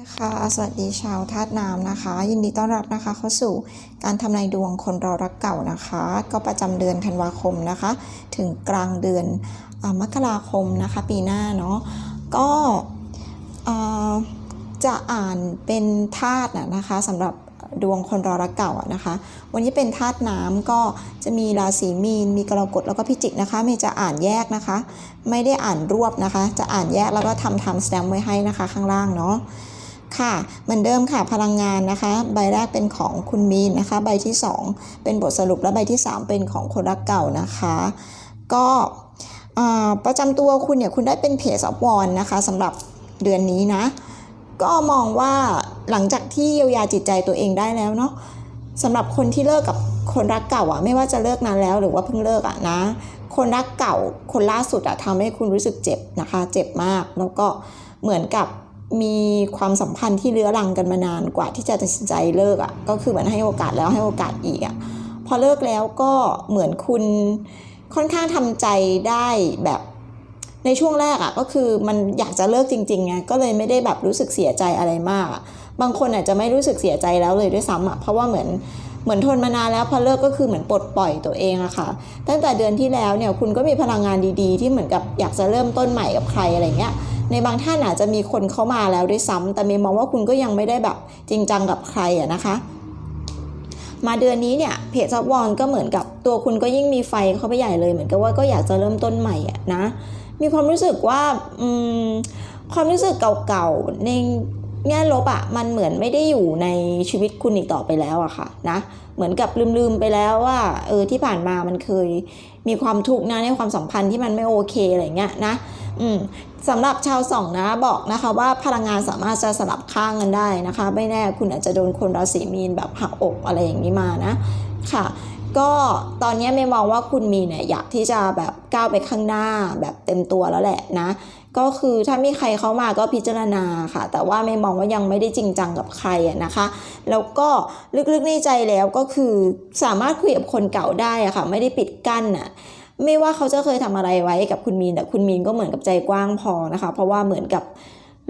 นะคะสวัสดีชาวธาตุน้ำนะคะ ยินดีต้อนรับนะคะ เข้าสู่การทำนายดวงคนรารักเก่านะคะ ก็ประจำเดือนธันวาคมนะคะ ถึงกลางเดือนอมกราคมนะคะ ปีหน้าเนาะก็จะอ่านเป็นธาตุนะคะสำหรับดวงคนรารักเก่าอะนะคะ วันนี้เป็นธาตุน้ำก็จะมีราศีมีน มีกรกฎแล้วก็พิจิกนะคะเมย์จะอ่านแยกนะคะ ไม่ได้อ่านรวบนะคะ จะอ่านแยกแล้วก็ทำ time stamp ไว้ให้นะคะข้างล่างเนาะ ค่ะ เหมือนเดิมค่ะพลังงานนะคะ ใบแรกเป็นของคุณมีนนะคะ ใบที่ 2 เป็นบทสรุปและใบที่ 3 เป็นของคนรักเก่านะคะ ก็ประจำตัวคุณเนี่ยคุณได้เป็นเพจออฟวอนนะคะสำหรับเดือนนี้นะ ก็มองว่าหลังจากที่เยียวยาจิตใจตัวเองได้แล้วเนาะสำหรับคนที่เลิกกับคนรักเก่าอะไม่ว่าจะเลิกนานแล้วหรือว่าเพิ่งเลิกอะนะ คนรักเก่าคนล่าสุดอะทำให้คุณรู้สึกเจ็บนะคะ เจ็บมากแล้วก็เหมือนกับ มีความสัมพันธ์ที่เรื้อรังกันมานานกว่าที่จะตัดสินใจเลิกอะ่ะก็คือเหมือนให้โอกาสแล้วให้โอกาสอีกอะ่ะพอเลิกแล้วก็เหมือนคุณค่อนข้างทำใจได้แบบในช่วงแรกอะ่ะก็คือมันอยากจะเลิกจริงๆไงก็เลยไม่ได้แบบรู้สึกเสียใจอะไรมาก บางคนอาจจะไม่รู้สึกเสียใจแล้วเลยด้วยซ้ำอะ่ะเพราะว่าเหมือนเหมือนทนมานานแล้วพอเลิกก็คือเหมือนปลดปล่อยตัวเองอะค่ะ ตั้งแต่เดือนที่แล้วเนี่ยคุณก็มีพลังงานดีๆ ที่เหมือนกับอยากจะเริ่มต้นใหม่กับใครอะไรเงี้ย ในบางท่านอาจจะมีคนเข้ามาแล้วด้วยซ้ำแต่เมย์มองว่าคุณก็ยังไม่ได้แบบจริงจังกับใครอะนะคะมาเดือนนี้เนี่ยเพจซับวอนก็เหมือนกับตัวคุณก็ยิ่งมีไฟเข้าไปใหญ่เลย เหมือนกับว่าก็อยากจะเริ่มต้นใหม่อะนะ มีความรู้สึกว่าความรู้สึกเก่าๆใน แง่ลบอะมันเหมือนไม่ได้อยู่ในชีวิตคุณอีกต่อไปแล้วอะค่ะนะเหมือนกับลืมๆไปแล้วว่าเออที่ผ่านมามันเคยมีความทุกข์นะในความสัมพันธ์ที่มันไม่โอเคอะไรเงี้ยนะอืมสำหรับชาวสองนะบอกนะคะว่าพลังงานสามารถจะสลับข้างกันได้นะคะ ไม่แน่คุณอาจจะโดนคนราศีมีนแบบหักอกอะไรอย่างนี้มานะค่ะ ก็ตอนนี้ไม่มองว่าคุณมีเนี่ยอยากที่จะแบบก้าวไปข้างหน้าแบบเต็มตัวแล้วแหละนะ ก็คือถ้ามีใครเข้ามาก็พิจารณาค่ะ แต่ว่าไม่มองว่ายังไม่ได้จริงจังกับใครอะนะคะ แล้วก็ลึกๆในใจแล้วก็คือสามารถคุยกับคนเก่าได้อะค่ะ ไม่ได้ปิดกั้นอะไม่ว่าเขาจะเคยทำอะไรไว้กับคุณมีนแต่คุณมีนก็เหมือนกับใจกว้างพอนะคะ เพราะว่าเหมือนกับ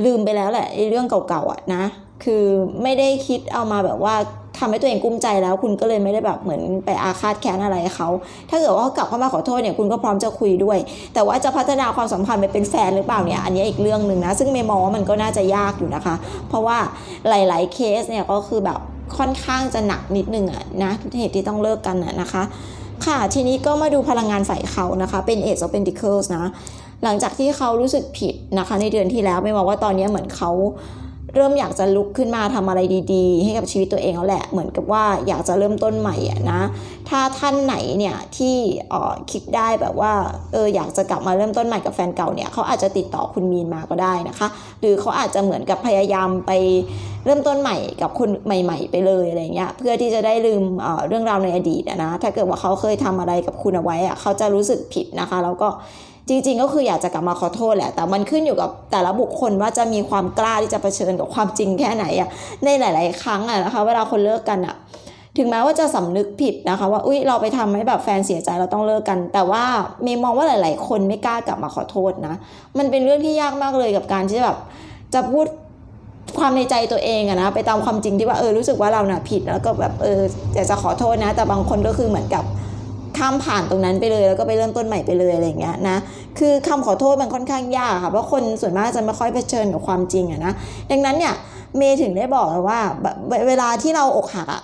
ลืมไปแล้วแหละเรื่องเก่าๆอะนะ คือไม่ได้คิดเอามาแบบว่าทำให้ตัวเองกุ้มใจแล้วคุณก็เลยไม่ได้แบบเหมือนไปอาฆาตแค้นอะไรเขา ถ้าเกิดว่าเขากลับเข้ามาขอโทษเนี่ยคุณก็พร้อมจะคุยด้วย แต่ว่าจะพัฒนาความสัมพันธ์ไปเป็นแฟนหรือเปล่าเนี่ยอันนี้อีกเรื่องหนึ่งนะ ซึ่งเมย์มองว่ามันก็น่าจะยากอยู่นะคะ เพราะว่าหลาย ๆ เคสเนี่ยก็คือแบบค่อนข้างจะหนักนิดนึงอะนะเหตุที่ต้องเลิกกันอะนะคะ ค่ะทีนี้ก็มาดูพลังงานฝ่ายเขานะคะ เป็น Ace of Pentacles นะ หลังจากที่เขารู้สึกผิดนะคะ ในเดือนที่แล้วไม่บอกว่าตอนนี้เหมือนเขา เริ่มอยากจะลุกขึ้นมาทำอะไรดีๆ ให้กับชีวิตตัวเองแล้วแหละ เหมือนกับว่าอยากจะเริ่มต้นใหม่อะนะ ถ้าท่านไหนเนี่ยที่อ่อคิดได้แบบว่าเอออยากจะกลับมาเริ่มต้นใหม่กับแฟนเก่าเนี่ยเขาอาจจะติดต่อคุณมีนมาก็ได้นะคะ หรือเขาอาจจะเหมือนกับพยายามไปเริ่มต้นใหม่กับคนใหม่ ๆ ไปเลยอะไรเงี้ยเพื่อที่จะได้ลืมเเรื่องราวในอดีตนะถ้าเกิดว่าเขาเคยทำอะไรกับคุณเอาไว้อะเขาจะรู้สึกผิดนะคะ แล้วก็ จริง ๆ ก็คืออยากจะกลับมาขอโทษแหละ แต่มันขึ้นอยู่กับแต่ละบุคคลว่าจะมีความกล้าที่จะเผชิญกับความจริงแค่ไหนอะในหลาย ๆ ครั้งอะนะคะ เวลาคนเลิกกันอะถึงแม้ว่าจะสำนึกผิดนะคะ ว่าอุ้ยเราไปทำให้แบบแฟนเสียใจเราต้องเลิกกัน แต่ว่าเมย์มองว่าหลาย ๆ คนไม่กล้ากลับมาขอโทษนะ มันเป็นเรื่องที่ยากมากเลยกับการที่แบบจะพูดความในใจตัวเองอะนะไปตามความจริงที่ว่าเออรู้สึกว่าเราน่ะผิดแล้วก็แบบเอออยากจะขอโทษนะ แต่บางคนก็คือเหมือนกับ ข้ามผ่านตรงนั้นไปเลย แล้วก็ไปเริ่มต้นใหม่ไปเลยอะไรอย่างเงี้ยนะคือคำขอโทษมันค่อนข้างยากค่ะเพราะคนส่วนมากจะไม่ค่อยเผชิญกับความจริงอะนะดังนั้นเนี่ยเมย์ถึงได้บอกว่าเวลาที่เราอกหักอะ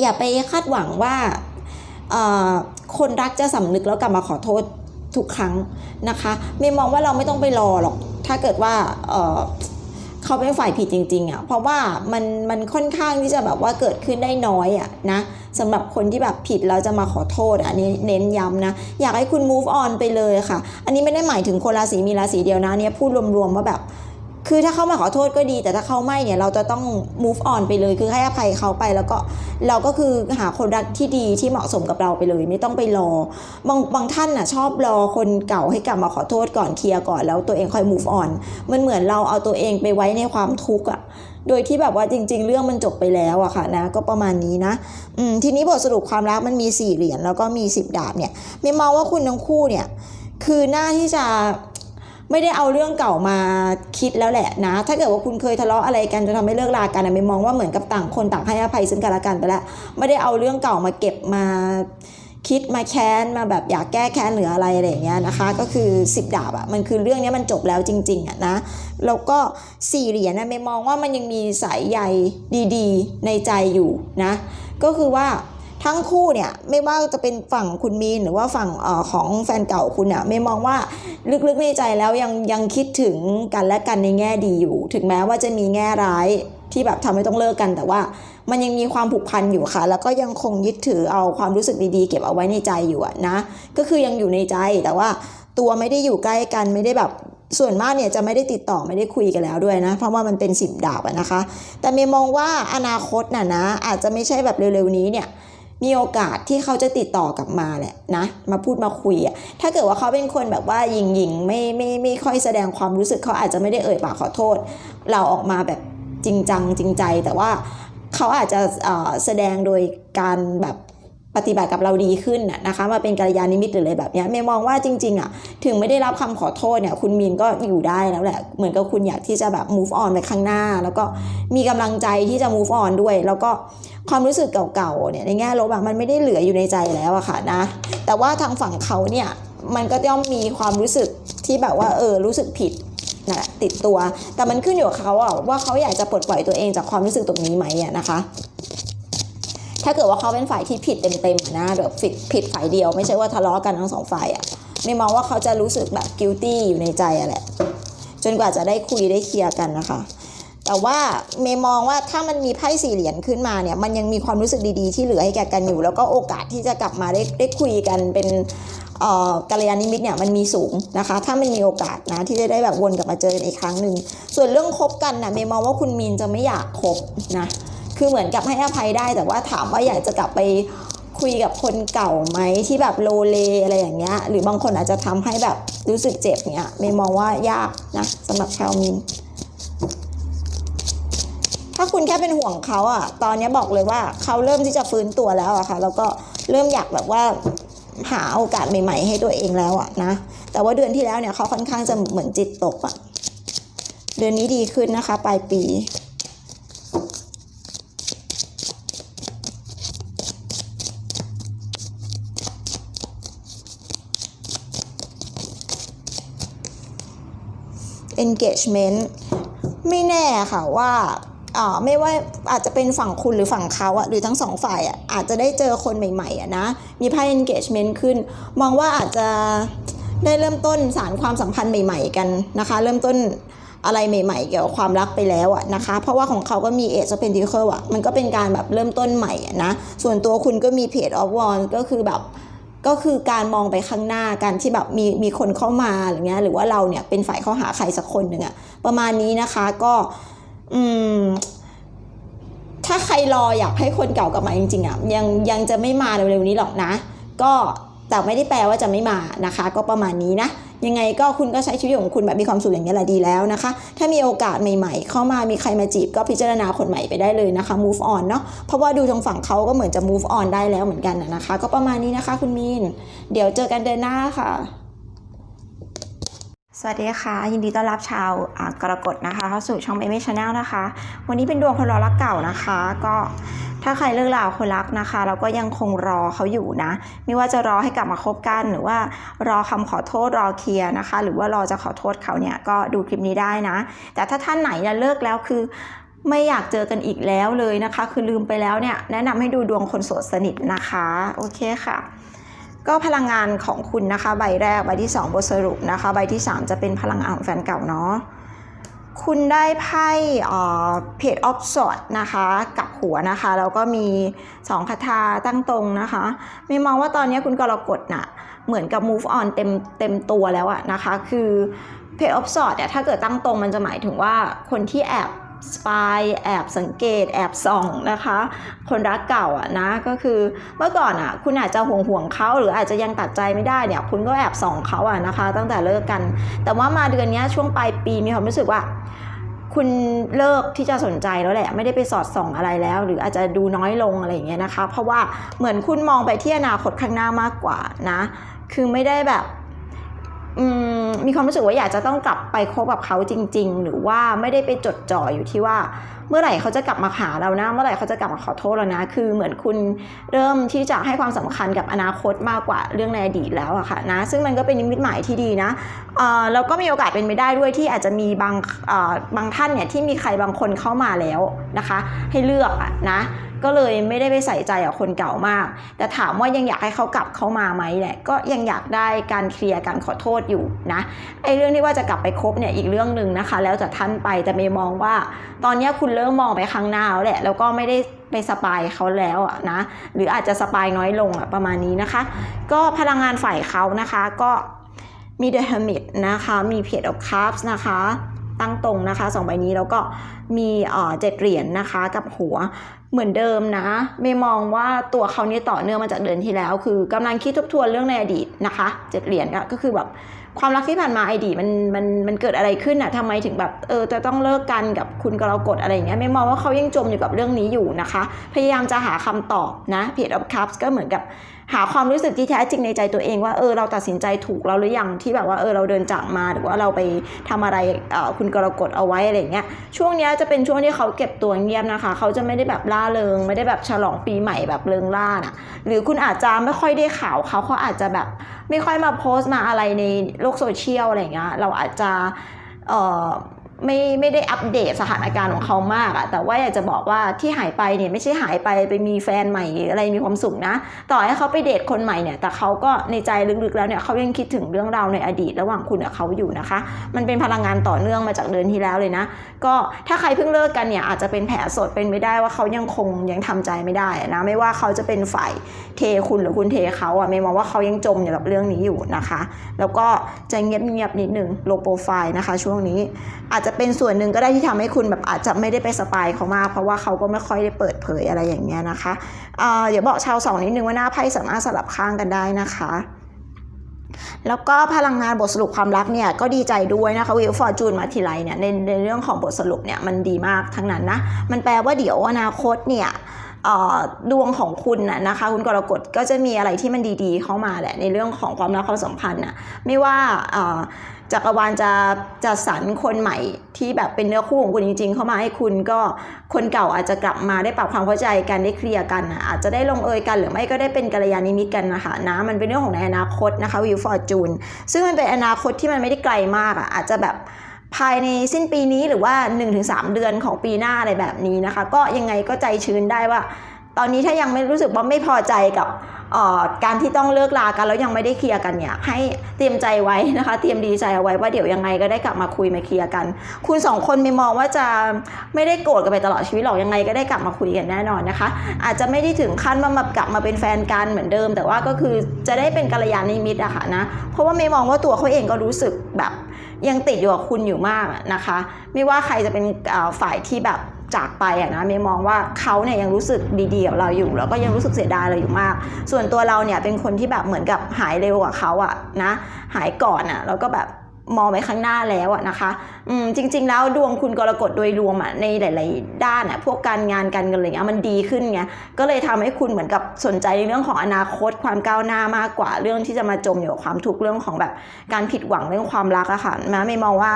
อย่าไปคาดหวังว่าคนรักจะสำนึกแล้วกลับมาขอโทษทุกครั้งนะคะเมย์มองว่าเราไม่ต้องไปรอหรอกถ้าเกิดว่า เขาเป็นฝ่ายผิดจริงๆอะ่ะเพราะว่ามันมันค่อนข้างที่จะแบบว่าเกิดขึ้นได้น้อยอะ่ะนะสำหรับคนที่แบบผิดแล้วจะมาขอโทษอะอันนี้เน้นย้ำนะ อยากให้คุณ move on ไปเลยค่ะ อันนี้ไม่ได้หมายถึงคนราศีมีราศีเดียวนะเนี่ยพูดรวมๆว่าแบบ คือถ้าเขามาขอโทษก็ดี แต่ถ้าเขาไม่เนี่ยเราจะต้อง move on ไปเลย คือให้อภัยเขาไปแล้วก็เราก็คือหาคนรักที่ดีที่เหมาะสมกับเราไปเลย ไม่ต้องไปรอบางบางท่านน่ะชอบรอคนเก่าให้กลับมาขอโทษก่อนเคลียร์ก่อนแล้วตัวเองค่อย move on มันเหมือนเราเอาตัวเองไปไว้ในความทุกข์อะโดยที่แบบว่าจริง ๆ เรื่องมันจบไปแล้วอะค่ะนะ ก็ประมาณนี้นะอืมทีนี้บทสรุปความรักมันมีสี่เหรียญแล้วก็มีสิบดาบเนี่ยไม่มองว่าคุณทั้งคู่เนี่ยคือหน้าที่จะ ไม่ได้เอาเรื่องเก่ามาคิดแล้วแหละนะ ถ้าเกิดว่าคุณเคยทะเลาะอะไรกันจะทำให้เลิกลากันไม่มองว่าเหมือนกับต่างคนต่างให้อภัยซึ่งกันและกันไปแล้ว ไม่ได้เอาเรื่องเก่ามาเก็บมาคิดมาแค้นมาแบบอยากแก้แค้นหรืออะไรอะไรอย่างเงี้ยนะคะ ก็คือสิบดาบอะมันคือเรื่องนี้มันจบแล้วจริงๆอะนะแล้วก็สี่เหรียญนะไม่มองว่ามันยังมีสายใยดีๆ ในใจอยู่นะ ก็คือว่า ทั้งคู่เนี่ยไม่ว่าจะเป็นฝั่งคุณมีนหรือว่าฝั่งอของแฟนเก่าคุณเนี่ยไม่มองว่าลึกๆในใจแล้วยังยังคิดถึงกันและกันในแง่ดีอยู่ ถึงแม้ว่าจะมีแง่ร้ายที่แบบทำให้ต้องเลิกกันแต่ว่ามันยังมีความผูกพันอยู่ค่ะ แล้วก็ยังคงยึดถือเอาความรู้สึกดีๆ เก็บเอาไว้ในใจอยู่นะ ก็คือยังอยู่ในใจแต่ว่าตัวไม่ได้อยู่ใกล้กันไม่ได้แบบส่วนมากเนี่ยจะไม่ได้ติดต่อไม่ได้คุยกันแล้วด้วยนะ เพราะว่ามันเป็นสิบดาบนะคะ แต่เมย์มองว่าอนาคตน่ะนะอาจจะไม่ใช่แบบเร็วๆนี้เนี่ย มีโอกาสที่เขาจะติดต่อกลับมาแหละนะมาพูดมาคุยอะถ้าเกิดว่าเขาเป็นคนแบบว่าหยิงหยิงไม่ไม่ไม่ค่อยแสดงความรู้สึกเขาอาจจะไม่ได้เอ่ยปากขอโทษ เราออกมาแบบจริงจังจริงใจแต่ว่าเขาอาจจะแสดงโดยการแบบ ปฏิบัติกับเราดีขึ้นน่ะนะคะมาเป็นกัลยาณมิตรหรืออะไรแบบเนี้ยเมย์มองว่าจริงๆอะถึงไม่ได้รับคำขอโทษเนี่ยคุณมีนก็อยู่ได้แล้วแหละ เหมือนกับคุณอยากที่จะแบบ move on ไปข้างหน้า แล้วก็มีกำลังใจที่จะ move on ด้วย แล้วก็ความรู้สึกเก่าๆเนี่ยในแง่ลบอะมันไม่ได้เหลืออยู่ในใจแล้วอะค่ะนะ แต่ว่าทางฝั่งเขาเนี่ยมันก็ย่อมมีความรู้สึกที่แบบว่าเออรู้สึกผิดนะแหละติดตัว แต่มันขึ้นอยู่กับเขาอะว่าเขาอยากจะปลดปล่อยตัวเองจากความรู้สึกตรงนี้ไหมอะนะคะ ถ้าเกิดว่าเขาเป็นฝ่ายที่ผิดเต็มๆนะแบบผิดผิดฝ่ายเดียว ไม่ใช่ว่าทะเลาะกันทั้งสองฝ่ายอะไม่มองว่าเขาจะรู้สึกแบบ guilty อยู่ในใจอะแหละจนกว่าจะได้คุยได้เคลียร์กันนะคะ แต่ว่าเมย์มองว่าถ้ามันมีไพ่สี่เหรียญขึ้นมาเนี่ย มันยังมีความรู้สึกดีๆ ที่เหลือให้แก่กันอยู่ แล้วก็โอกาสที่จะกลับมาได้ได้คุยกันเป็นอ่อกัลยาณมิตรเนี่ยมันมีสูงนะคะ ถ้ามันมีโอกาสนะที่จะได้แบบวนกลับมาเจอกันอีกครั้งหนึ่งส่วนเรื่องคบกันนะเมย์มองว่าคุณมีนจะไม่อยากคบนะ คือเหมือนกับให้อภัยได้ แต่ว่าถามว่าอยากจะกลับไปคุยกับคนเก่าไหมที่แบบโลเลอะไรอย่างเงี้ย หรือบางคนอาจจะทำให้แบบรู้สึกเจ็บเนี้ยเมย์มองว่ายากนะสำหรับชาวมีนถ้าคุณแค่เป็นห่วงเขาอะตอนนี้บอกเลยว่าเขาเริ่มที่จะฟื้นตัวแล้วอะค่ะ แล้วก็เริ่มอยากแบบว่าหาโอกาสใหม่ ๆ ให้ตัวเองแล้วอะนะ แต่ว่าเดือนที่แล้วเนี่ยเขาค่อนข้างจะเหมือนจิตตกอะเดือนนี้ดีขึ้นนะคะ ปลายปี engagement ไม่แน่ค่ะว่าไม่ว่าอาจจะเป็นฝั่งคุณหรือฝั่งเขาอะหรือทั้งสองฝ่ายอะอาจจะได้เจอคนใหม่ๆอะนะ มีไพ่ engagement ขึ้น มองว่าอาจจะได้เริ่มต้นสารความสัมพันธ์ใหม่ ๆ กันนะคะ เริ่มต้นอะไรใหม่ ๆ เกี่ยวกับความรักไปแล้วอะนะคะ เพราะว่าของเขาก็มี Age of Pentacles อะมันก็เป็นการแบบเริ่มต้นใหม่อะนะ ส่วนตัวคุณก็มี Page of Wands ก็คือแบบ ก็คือการมองไปข้างหน้าการที่แบบมีมีคนเข้ามาอะไรเงี้ยหรือว่าเราเนี่ยเป็นฝ่ายเข้าหาใครสักคนหนึ่งอะประมาณนี้นะคะก็อืมถ้าใครรออยากให้คนเก่ากลับมาจริงๆอะยังยังจะไม่มาเร็วๆนี้หรอกนะ ก็แต่ไม่ได้แปลว่าจะไม่มานะคะ ก็ประมาณนี้นะ ยังไงก็คุณก็ใช้ชีวิตของคุณแบบมีความสุขอย่างนี้แหละดีแล้วนะคะ ถ้ามีโอกาสใหม่ๆ เข้ามามีใครมาจีบก็พิจารณาคนใหม่ไปได้เลยนะคะ move on เนาะเพราะว่าดูทางฝั่งเขาก็เหมือนจะ move on ได้แล้วเหมือนกันนะนะคะ ก็ประมาณนี้นะคะ คุณมีน เดี๋ยวเจอกันเดือนหน้าค่ะ สวัสดีค่ะ ยินดีต้อนรับชาวกรกฎนะคะเข้าสู่ช่อง m อ Channel นะคะ วันนี้เป็นดวงคนรอรักเก่านะคะ ก็ถ้าใครเลิกลาคนรักนะคะ เราก็ยังคงรอเขาอยู่นะ ไม่ว่าจะรอให้กลับมาคบกันหรือว่ารอคำขอโทษรอเคลียร์นะคะ หรือว่ารอจะขอโทษเขาเนี่ยก็ดูคลิปนี้ได้นะ แต่ถ้าท่านไหนเนี่ยเลิกแล้วคือไม่อยากเจอกันอีกแล้วเลยนะคะ คือลืมไปแล้วเนี่ยแนะนำให้ดูดวงคนโสดสนิทนะคะโอเคค่ะ ก็พลังงานของคุณนะคะใบแรกใบที่ 2 บทสรุปนะคะ ใบที่ 3 จะเป็นพลังงานของแฟนเก่าเนาะคุณได้ไพ่เพจออฟสอดนะคะกับหัวนะคะ แล้วก็มี 2 คาถาตั้งตรงนะคะไม่มองว่าตอนนี้คุณกรกฎน่ะเหมือนกับ move on เต็มเต็มตัวแล้วอะนะคะ คือเพจออฟสอดเนี่ยถ้าเกิดตั้งตรงมันจะหมายถึงว่าคนที่แอบ สปายแอบสังเกตแอบส่องนะคะ คนรักเก่าอะนะก็คือเมื่อก่อนอะคุณอาจจะห่วงห่วงๆเขาหรืออาจจะยังตัดใจไม่ได้เนี่ยคุณก็แอบส่องเขาอะนะคะ ตั้งแต่เลิกกัน แต่ว่ามาเดือนนี้ช่วงปลายปีมีความรู้สึกว่าคุณเลิกที่จะสนใจแล้วแหละ ไม่ได้ไปสอดส่องอะไรแล้ว หรืออาจจะดูน้อยลงอะไรอย่างเงี้ยนะคะ เพราะว่าเหมือนคุณมองไปที่อนาคตข้างหน้ามากกว่านะ คือไม่ได้แบบ มีความรู้สึกว่าอยากจะต้องกลับไปคบกับเขาจริง ๆ หรือว่าไม่ได้ไปจดจ่ออยู่ที่ว่า เมื่อไหร่เขาจะกลับมาหาเรานะ เมื่อไหร่เขาจะกลับมาขอโทษเรานะ คือเหมือนคุณเริ่มที่จะให้ความสำคัญกับอนาคตมากกว่าเรื่องในอดีตแล้วอะค่ะนะ ซึ่งมันก็เป็นนิมิตหมายที่ดีนะเอ่อแล้วก็มีโอกาสเป็นไปได้ด้วยที่อาจจะมีบางเอ่อบางท่านเนี่ยที่มีใครบางคนเข้ามาแล้วนะคะ ให้เลือกอะนะ ก็เลยไม่ได้ไปใส่ใจกับคนเก่ามาก แต่ถามว่ายังอยากให้เขากลับเข้ามาไหมเนี่ยก็ยังอยากได้การเคลียร์การขอโทษอยู่นะไอ้เรื่องที่ว่าจะกลับไปคบเนี่ยอีกเรื่องหนึ่งนะคะ แล้วแต่ท่านไปแต่เมย์มองว่า ตอนนี้คุณเริ่มมองไปข้างหน้าแล้วแหละแล้วก็ไม่ได้ไปสปายเขาแล้วอะนะหรืออาจจะสปายน้อยลงอะประมาณนี้นะคะ ก็พลังงานฝ่ายเขานะคะก็มี The Hermit นะคะมี Page of Cups นะคะตั้งตรงนะคะสองใบนี้แล้วก็มีเอ่อเจ็ดเหรียญนะคะกับหัว เหมือนเดิมนะไม่มองว่าตัวเขาเนี่ยต่อเนื่องมาจากเดือนที่แล้ว คือกำลังคิดทบทวนเรื่องในอดีตนะคะเจ็ดเหรียญก็คือแบบความรักที่ผ่านมาไอดีมันมันมันเกิดอะไรขึ้นอะทำไมถึงแบบเออจะต้องเลิกกันกับคุณกรกฎอะไรอย่างเงี้ยไม่มองว่าเขายังจมอยู่กับเรื่องนี้อยู่นะคะ พยายามจะหาคำตอบนะเพจออฟคัพก็เหมือนกับ หาความรู้สึกที่แท้จริงในใจตัวเองว่าเออเราตัดสินใจถูกแล้วหรือยังที่แบบว่าเออเราเดินจากมาหรือว่าเราไปทำอะไรออคุณกรกฎเอาไว้อะไรเงี้ยช่วงนี้จะเป็นช่วงที่เขาเก็บตัวเงียบนะคะ เขาจะไม่ได้แบบล่าเริง ไม่ได้แบบฉลองปีใหม่แบบเริงล่าน่ะหรือคุณอาจจะไม่ค่อยได้ข่าวเขาเขาอาจจะแบบไม่ค่อยมาโพสต์มาอะไรในโลกโซเชียลอะไรเงี้ยเราอาจจะเออ ไม่ไม่ได้อัปเดตสถานการณ์ของเขามากอะแต่ว่าอยากจะบอกว่าที่หายไปเนี่ยไม่ใช่หายไปไปมีแฟนใหม่อะไรมีความสุขนะ ต่อให้เขาไปเดทคนใหม่เนี่ย แต่เขาก็ในใจลึกๆแล้วเนี่ยเขายังคิดถึงเรื่องราวในอดีตระหว่างคุณกับเขาอยู่นะคะ มันเป็นพลังงานต่อเนื่องมาจากเดือนที่แล้วเลยนะ ก็ถ้าใครเพิ่งเลิกกันเนี่ยอาจจะเป็นแผลสดเป็นไม่ได้ว่าเขายังคงยังทำใจไม่ได้นะไม่ว่าเขาจะเป็นฝ่ายเทคุณหรือคุณเทเขาอะไม่มองว่าเขายังจมอยู่กับเรื่องนี้อยู่นะคะ แล้วก็จะเงียบๆนิดนึงโลโปรไฟล์นะคะ ช่วงนี้อาจจะเป็นส่วนหนึ่งก็ได้ที่ทำให้คุณแบบอาจจะไม่ได้ไปสปายเขามากเพราะว่าเขาก็ไม่ค่อยได้เปิดเผยอะไรอย่างเงี้ยนะคะเอ่อเดี๋ยวบอกชาวสองนิดนึงว่าหน้าไพ่สามารถสลับข้างกันได้นะคะแล้วก็พลังงานบทสรุปความรักเนี่ยก็ดีใจด้วยนะคะวิวฟอร์จูนมาทีไรเนี่ยในในเรื่องของบทสรุปเนี่ยมันดีมากทั้งนั้นนะมันแปลว่าเดี๋ยวอนาคตเนี่ยดวงของคุณน่ะนะคะคุณกรกฎก็จะมีอะไรที่มันดีๆ เข้ามาแหละในเรื่องของความรักความสัมพันธ์น่ะไม่ว่า จักรวาลจะจะสรรคนใหม่ที่แบบเป็นเนื้อคู่ของคุณจริง ๆ เข้ามาให้คุณก็คนเก่าอาจจะกลับมาได้ปรับความเข้าใจกันได้เคลียร์กันอาจจะได้ลงเอยกันหรือไม่ก็ได้เป็นกัลยาณมิตรกันนะคะนะมันเป็นเรื่องของในอนาคตนะคะวิวฟอร์จูนซึ่งมันเป็นอนาคตที่มันไม่ได้ไกลมากอะอาจจะแบบภายในสิ้นปีนี้หรือว่า 1-3 เดือนของปีหน้าอะไรแบบนี้นะคะ ก็ยังไงก็ใจชื้นได้ว่า ตอนนี้ถ้ายังไม่รู้สึกว่าไม่พอใจกับการที่ต้องเลิกลากันแล้วยังไม่ได้เคลียร์กันเนี่ยให้เตรียมใจไว้นะคะเตรียมดีใจเอาไว้ว่าเดี๋ยวยังไงก็ได้กลับมาคุยมาเคลียร์กัน คุณสองคนไม่มองว่าจะไม่ได้โกรธกันไปตลอดชีวิตหรอกยังไงก็ได้กลับมาคุยกันแน่นอนนะคะ อาจจะไม่ได้ถึงขั้นว่ามากลับมาเป็นแฟนกันเหมือนเดิม แต่ว่าก็คือจะได้เป็นกัลยาณมิตรอะค่ะนะเพราะว่าไม่มองว่าตัวเขาเองก็รู้สึกแบบยังติดอยู่กับคุณอยู่มากนะคะ ไม่ว่าใครจะเป็นฝ่ายที่แบบ จากไปอะนะเมย์มองว่าเขาเนี่ยยังรู้สึกดีๆกับเราอยู่แล้วก็ยังรู้สึกเสียดายเราอยู่มาก ส่วนตัวเราเนี่ยเป็นคนที่แบบเหมือนกับหายเร็วกว่าเขาอะนะหายก่อนอะแล้วก็แบบมองไปข้างหน้าแล้วอะนะคะอืมจริง ๆ แล้วดวงคุณกรกฎโดยรวมอะในหลาย ๆ ด้านอะพวกการงานการเงินอะไรเงี้ยมันดีขึ้นไงก็เลยทำให้คุณเหมือนกับสนใจในเรื่องของอนาคตความก้าวหน้ามากกว่าเรื่องที่จะมาจมอยู่กับความทุกข์เรื่องของแบบการผิดหวังเรื่องความรักอะค่ะนะไม่มองว่า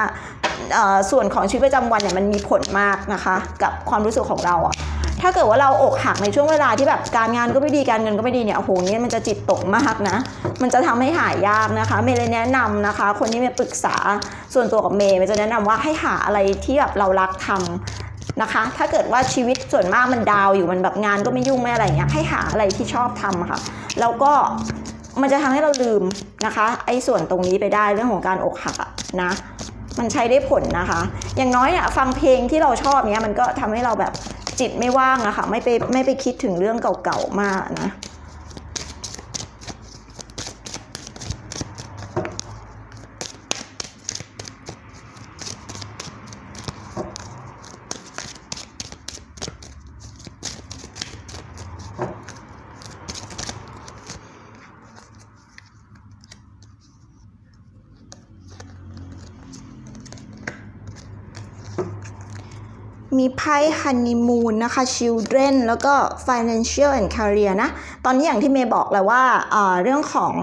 ส่วนของชีวิตประจำวันเนี่ยมันมีผลมากนะคะ กับความรู้สึกของเราอะถ้าเกิดว่าเราอกหักในช่วงเวลาที่แบบการงานก็ไม่ดีการเงินก็ไม่ดีเนี่ยโอ้โหนี่มันจะจิตตกมากนะ มันจะทำให้หายยากนะคะเมย์เลยแนะนำนะคะ คนที่เมย์ปรึกษาส่วนตัวกับเมย์เมย์จะแนะนำว่าให้หาอะไรที่แบบเรารักทำนะคะ ถ้าเกิดว่าชีวิตส่วนมากมันดาวอยู่มันแบบงานก็ไม่ยุ่งไม่อะไรเงี้ยให้หาอะไรที่ชอบทำค่ะแล้วก็มันจะทำให้เราลืมนะคะไอ้ส่วนตรงนี้ไปได้เรื่องของการอกหักนะ มันใช้ได้ผลนะคะ อย่างน้อยอะฟังเพลงที่เราชอบเนี้ยมันก็ทำให้เราแบบจิตไม่ว่างอะค่ะ ไม่ไปไม่ไปคิดถึงเรื่องเก่าๆมากนะ มีไพ่ฮันนีมูนนะคะ children แล้วก็ financial and career นะ ตอนนี้อย่างที่เมย์บอกแล้วว่าเอ่อเรื่องของ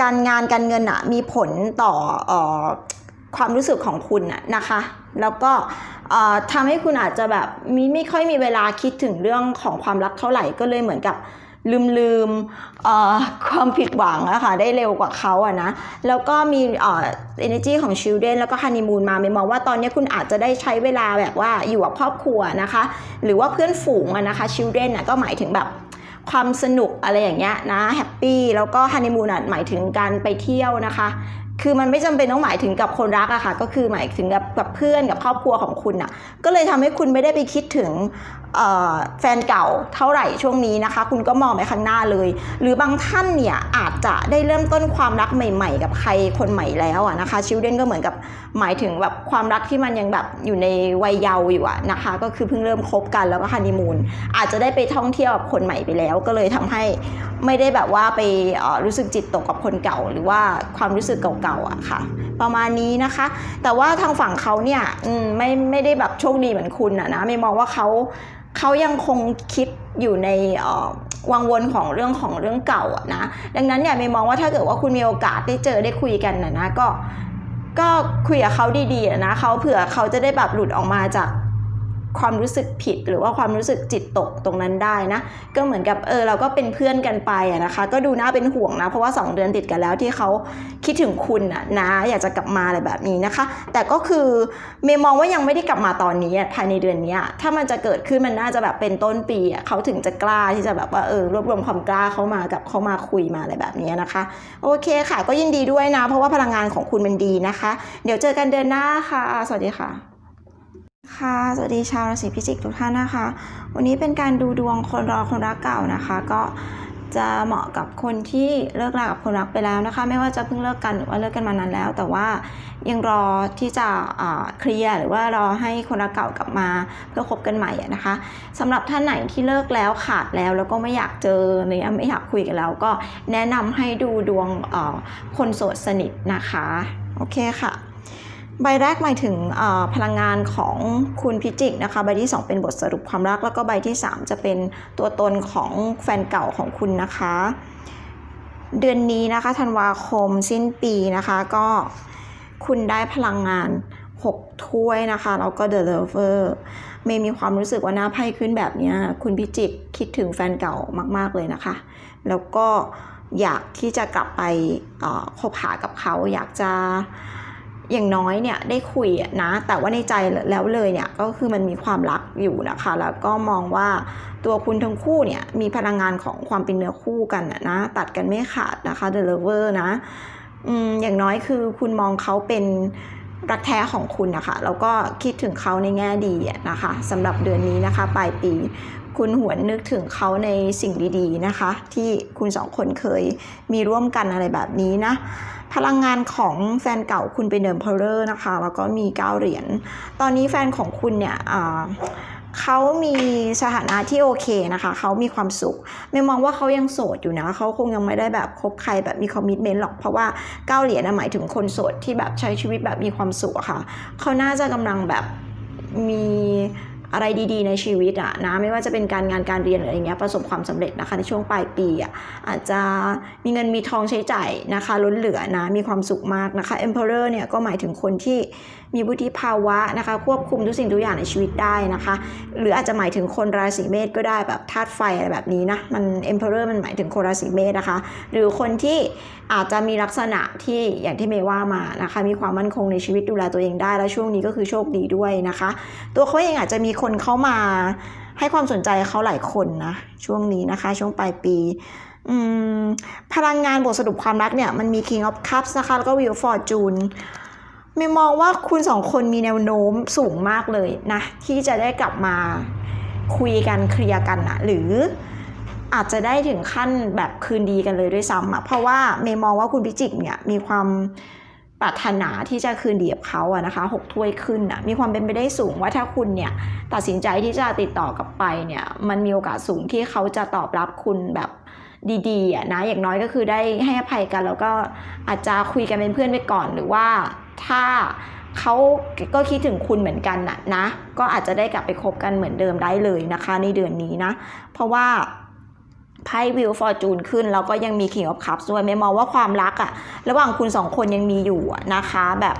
การงานการเงินอะมีผลต่ออความรู้สึกของคุณนะคะ แล้วก็ทำให้คุณอาจจะแบบมีไม่ค่อยมีเวลาคิดถึงเรื่องของความรักเท่าไหร่ก็เลยเหมือนกับ ลืมลืมความผิดหวังอะค่ะได้เร็วกว่าเขาอะนะ แล้วก็มีเอ่อ energy ของ children แล้วก็ honeymoon มาไม่มองว่าตอนนี้คุณอาจจะได้ใช้เวลาแบบว่าอยู่กับครอบครัวนะคะ หรือว่าเพื่อนฝูงอะนะคะ children อะก็หมายถึงแบบความสนุกอะไรอย่างเงี้ยนะแฮปปี้แล้วก็ฮันนีมูนหมายถึงการไปเที่ยวนะคะ คือมันไม่จำเป็นต้องหมายถึงกับคนรักอะค่ะ ก็คือหมายถึงกับกับเพื่อนกับครอบครัวของคุณอะก็เลยทำให้คุณไม่ได้ไปคิดถึงแฟนเก่าเท่าไหร่ช่วงนี้นะคะ คุณก็มองไปข้างหน้าเลย หรือบางท่านเนี่ยอาจจะได้เริ่มต้นความรักใหม่ ๆ กับใครคนใหม่แล้วอะนะคะชิลเด้นก็เหมือนกับหมายถึงแบบความรักที่มันยังแบบอยู่ในวัยเยาว์อยู่อะนะคะ ก็คือเพิ่งเริ่มคบกันแล้วก็ฮันนีมูนอาจจะได้ไปท่องเที่ยวกับคนใหม่ไปแล้ว ก็เลยทำให้ไม่ได้แบบว่าไปรู้สึกจิตตกกับคนเก่า หรือว่าความรู้สึกเก่าๆอะค่ะ ประมาณนี้นะคะ แต่ว่าทางฝั่งเขาเนี่ยไม่ไม่ได้แบบโชคดีเหมือนคุณอะนะไม่มองว่าเขาเขายังคงคิดอยู่ในวังวนของเรื่องของเรื่องเก่าอะนะดังนั้นเนี่ยไม่มองว่าถ้าเกิดว่าคุณมีโอกาสได้เจอได้คุยกันนะนะก็ก็คุยกับเขาดีๆนะเขาเผื่อเขาจะได้แบบหลุดออกมาจาก ความรู้สึกผิดหรือว่าความรู้สึกจิตตกตรงนั้นได้นะ ก็เหมือนกับเออเราก็เป็นเพื่อนกันไปอะนะคะ ก็ดูน่าเป็นห่วงนะ เพราะว่า 2 เดือนติดกันแล้วที่เขาคิดถึงคุณอะนะอยากจะกลับมาอะไรแบบนี้นะคะ แต่ก็คือเมย์มองว่ายังไม่ได้กลับมาตอนนี้ภายในเดือนนี้ถ้ามันจะเกิดขึ้นมันน่าจะแบบเป็นต้นปีเขาถึงจะกล้าที่จะแบบว่าเออรวบรวมความกล้าเขามากับเขามาคุยมาอะไรแบบนี้นะคะ โอเคค่ะ ก็ยินดีด้วยนะ เพราะว่าพลังงานของคุณมันดีนะคะ เดี๋ยวเจอกันเดือนหน้าค่ะ สวัสดีค่ะ ค่ะ สวัสดีชาวราศีพิจิกทุกท่านนะคะ วันนี้เป็นการดูดวงคนรอคนรักเก่านะคะ ก็จะเหมาะกับคนที่เลิกรากับคนรักไปแล้วนะคะ ไม่ว่าจะเพิ่งเลิกกันหรือว่าเลิกกันมานานแล้ว แต่ว่ายังรอที่จะเคลียร์หรือว่ารอให้คนรักเก่ากลับมาเพื่อคบกันใหม่นะคะสำหรับท่านไหนที่เลิกแล้วขาดแล้วแล้วก็ไม่อยากเจอหรือไม่อยากคุยกันแล้ว ก็แนะนำให้ดูดวงคนโสดสนิทนะคะ โอเคค่ะ ใบแรกหมายถึงพลังงานของคุณพิจิกนะคะใบที่ 2 เป็นบทสรุปความรัก แล้วก็ใบที่ 3 จะเป็นตัวตนของแฟนเก่าของคุณนะคะ เดือนนี้นะคะธันวาคมสิ้นปีนะคะ ก็คุณได้พลังงาน 6 ถ้วยนะคะแล้วก็ The Lover เมย์มีความรู้สึกว่าหน้าไพ่ขึ้นแบบนี้คุณพิจิกคิดถึงแฟนเก่ามากๆเลยนะคะ แล้วก็อยากที่จะกลับไปคบหากับเขาอยากจะ อย่างน้อยเนี่ยได้คุยนะ แต่ว่าในใจแล้วเลยเนี่ยก็คือมันมีความรักอยู่นะคะ แล้วก็มองว่าตัวคุณทั้งคู่เนี่ยมีพลังงานของความเป็นเนื้อคู่กันนะ ตัดกันไม่ขาดนะคะ The Lover นะอืมอย่างน้อยคือคุณมองเขาเป็นรักแท้ของคุณนะคะ แล้วก็คิดถึงเขาในแง่ดีนะคะสำหรับเดือนนี้นะคะ ปลายปี คุณหวนนึกถึงเขาในสิ่งดีๆนะคะ ที่คุณสองคนเคยมีร่วมกันอะไรแบบนี้นะ พลังงานของแฟนเก่าคุณเป็นเดิมเพลเลอร์นะคะ แล้วก็มีเก้าเหรียญ ตอนนี้แฟนของคุณเนี่ยเขามีสถานะที่โอเคนะคะ เขามีความสุข ไม่มองว่าเขายังโสดอยู่นะ เขาคงยังไม่ได้แบบคบใครแบบมีคอมมิชเมนต์หรอก เพราะว่าเก้าเหรียญนะหมายถึงคนโสดที่แบบใช้ชีวิตแบบมีความสุขอะค่ะ เขาน่าจะกำลังแบบมี อะไรดีๆ ในชีวิตอะนะไม่ว่าจะเป็นการงานการเรียนหรืออะไรเงี้ยประสบความสำเร็จนะคะในช่วงปลายปีอะอาจจะมีเงินมีทองใช้จ่ายนะคะล้นเหลือนะมีความสุขมากนะคะ Emperor เนี่ยก็หมายถึงคนที่มีวุฒิภาวะนะคะควบคุมทุกสิ่งทุกอย่างในชีวิตได้นะคะ หรืออาจจะหมายถึงคนราศีเมษก็ได้แบบธาตุไฟอะไรแบบนี้นะมัน Emperor มันหมายถึงคนราศีเมษนะคะ หรือคนที่อาจจะมีลักษณะที่อย่างที่เมย์ว่ามานะคะ มีความมั่นคงในชีวิตดูแลตัวเองได้แล้วช่วงนี้ก็คือโชคดีด้วยนะคะ ตัวเขาเองอาจจะมีคนเข้ามาให้ความสนใจเขาหลายคนนะช่วงนี้นะคะ ช่วงปลายปีพลังงานบทสรุปความรักเนี่ย มันมี King of Cups นะคะ แล้วก็ Wheel of Fortune ไม่มองว่าคุณสองคนมีแนวโน้มสูงมากเลยนะ ที่จะได้กลับมาคุยกันเคลียร์กันนะหรืออาจจะได้ถึงขั้นแบบคืนดีกันเลยด้วยซ้ำอะเพราะว่าเมย์มองว่าคุณพิจิกเนี่ยมีความ ปรารถนาที่จะคืนดีกับเขาอะนะคะหกถ้วยขึ้นอะมีความเป็นไปได้สูงว่าถ้าคุณเนี่ยตัดสินใจที่จะติดต่อกลับไปเนี่ยมันมีโอกาสสูงที่เขาจะตอบรับคุณแบบดีๆอะนะอย่างน้อยก็คือได้ให้อภัยกัน แล้วก็อาจจะคุยกันเป็นเพื่อนไปก่อนหรือว่าถ้าเขาก็คิดถึงคุณเหมือนกันน่ะนะ ก็อาจจะได้กลับไปคบกันเหมือนเดิมได้เลยนะคะ ในเดือนนี้นะ เพราะว่า ไพ่วิวฟอร์จูนขึ้น แล้วก็ยังมี King of Cups ด้วยไม่มองว่าความรักอะระหว่างคุณสองคนยังมีอยู่นะคะแบบ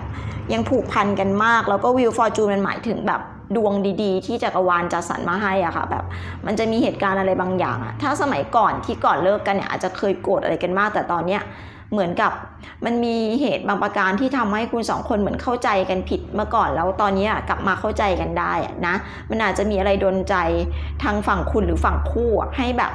ยังผูกพันกันมาก แล้วก็วิวฟอร์จูนมันหมายถึงแบบดวงดีๆ ที่จักรวาลจัดสรรมาให้อะค่ะแบบมันจะมีเหตุการณ์อะไรบางอย่างอะถ้าสมัยก่อนที่ก่อนเลิกกันเนี่ยอาจจะเคยโกรธอะไรกันมาก แต่ตอนเนี้ยเหมือนกับมันมีเหตุบางประการที่ทำให้คุณสองคนเหมือนเข้าใจกันผิดเมื่อก่อนแล้วตอนนี้กลับมาเข้าใจกันได้ะนะมันอาจจะมีอะไรดนใจทางฝั่งคุณหรือฝั่งคู่ให้แบบ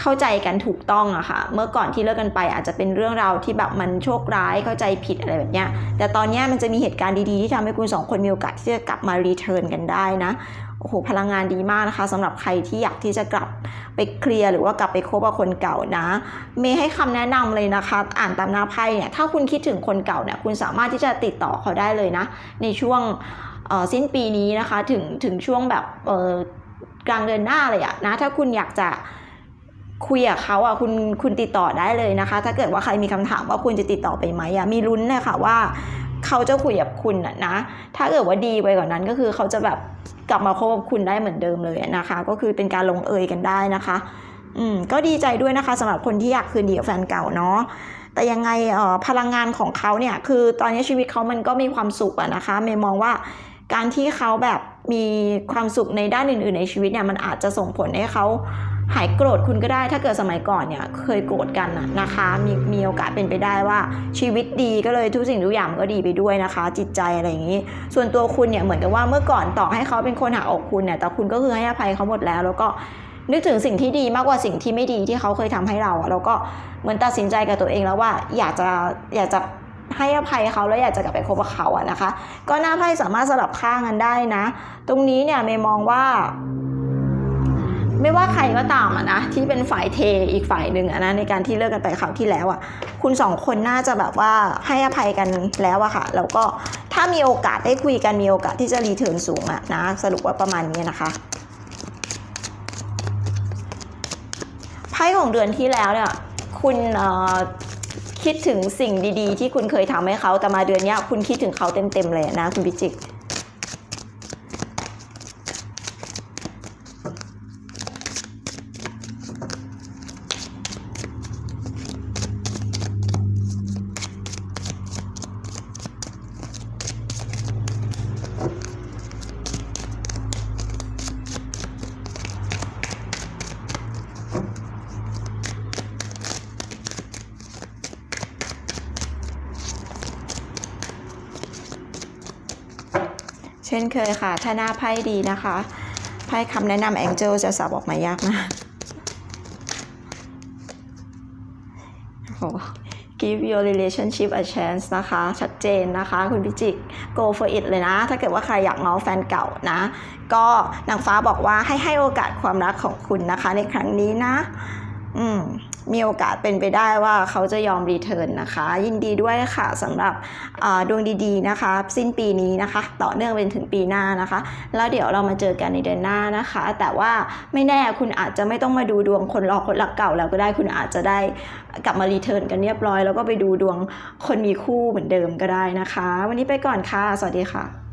เข้าใจกันถูกต้องอะค่ะ เมื่อก่อนที่เลิกกันไปอาจจะเป็นเรื่องราวที่แบบมันโชคร้ายเข้าใจผิดอะไรแบบเนี้ย แต่ตอนเนี้ยมันจะมีเหตุการณ์ดีๆ ที่ทำให้คุณสองคนมีโอกาสที่จะกลับมารีเทิร์นกันได้นะ โอ้โห พลังงานดีมากนะคะสำหรับใครที่อยากที่จะกลับไปเคลียร์หรือว่ากลับไปคบกับคนเก่านะ เมย์ให้คำแนะนำเลยนะคะ อ่านตามหน้าไพ่เนี่ย ถ้าคุณคิดถึงคนเก่าเนี่ยคุณสามารถที่จะติดต่อเขาได้เลยนะ ในช่วงสิ้นปีนี้นะคะ ถึงถึงช่วงแบบกลางเดือนหน้าเลยอะนะ ถ้าคุณอยากจะ คุยกับเขาอะคุณคุณติดต่อได้เลยนะคะ ถ้าเกิดว่าใครมีคำถามว่าคุณจะติดต่อไปไหมอะมีลุ้นเลยค่ะว่าเขาจะคุยกับคุณนะ ถ้าเกิดว่าดีไปกว่านั้นก็คือเขาจะแบบกลับมาคบกับคุณได้เหมือนเดิมเลยนะคะ ก็คือเป็นการลงเอยกันได้นะคะ อืมก็ดีใจด้วยนะคะสำหรับคนที่อยากคืนดีกับแฟนเก่าเนาะแต่ยังไงเอ่อพลังงานของเขาเนี่ยคือตอนนี้ชีวิตเขามันก็มีความสุขอะนะคะเมย์มองว่าการที่เขาแบบมีความสุขในด้านอื่น ๆ ในชีวิตเนี่ยมันอาจจะส่งผลให้เขา หายโกรธคุณก็ได้ ถ้าเกิดสมัยก่อนเนี่ยเคยโกรธกันนะคะ มีมีโอกาสเป็นไปได้ว่าชีวิตดีก็เลยทุกสิ่งทุกอย่างก็ดีไปด้วยนะคะ จิตใจอะไรอย่างนี้ ส่วนตัวคุณเนี่ยเหมือนกับว่าเมื่อก่อนต่อให้เขาเป็นคนหักอกคุณเนี่ยแต่คุณก็คือให้อภัยเขาหมดแล้ว แล้วก็นึกถึงสิ่งที่ดีมากกว่าสิ่งที่ไม่ดีที่เขาเคยทำให้เราอะแล้วก็เหมือนตัดสินใจกับตัวเองแล้วว่าอยากจะอยากจะให้อภัยเขาแล้วอยากจะกลับไปคบกับเขาอะนะคะ ก็หน้าไพ่สามารถสลับข้างกันได้นะ ตรงนี้เนี่ยเมย์มองว่า ไม่ว่าใครก็ตามอะนะที่เป็นฝ่ายเทอีกฝ่ายหนึ่งอะนะในการที่เลิกกันไปคราวที่แล้วอะคุณสองคนน่าจะแบบว่าให้อภัยกันแล้วอะค่ะแล้วก็ถ้ามีโอกาสได้คุยกันมีโอกาสที่จะรีเทิร์นสูงอะนะสรุปว่าประมาณนี้นะคะไพ่ของเดือนที่แล้วเนี่ยคุณคิดถึงสิ่งดีๆ ที่คุณเคยทำให้เขาแต่มาเดือนนี้คุณคิดถึงเขาเต็มๆเลยนะคุณพิจิก ช่นเคยค่ะ ถ้าหน้าไพ่ดีนะคะไพ่คำแนะนำแองเจิลจะสับออกมายากมากโอ้ give your relationship a chance นะคะ ชัดเจนนะคะ คุณพิจิก go for it เลยนะ ถ้าเกิดว่าใครอยากง้อแฟนเก่านะ ก็นางฟ้าบอกว่าให้ให้โอกาสความรักของคุณนะคะในครั้งนี้นะ อืม มีโอกาสเป็นไปได้ว่าเขาจะยอมรีเทิร์นนะคะ ยินดีด้วยค่ะสำหรับดวงดีๆนะคะ สิ้นปีนี้นะคะ ต่อเนื่องเป็นถึงปีหน้านะคะ แล้วเดี๋ยวเรามาเจอกันในเดือนหน้านะคะ แต่ว่าไม่แน่คุณอาจจะไม่ต้องมาดูดวงคนรอคนรักเก่าแล้วก็ได้คุณอาจจะได้กลับมารีเทิร์นกันเรียบร้อย แล้วก็ไปดูดวงคนมีคู่เหมือนเดิมก็ได้นะคะ วันนี้ไปก่อนค่ะ สวัสดีค่ะ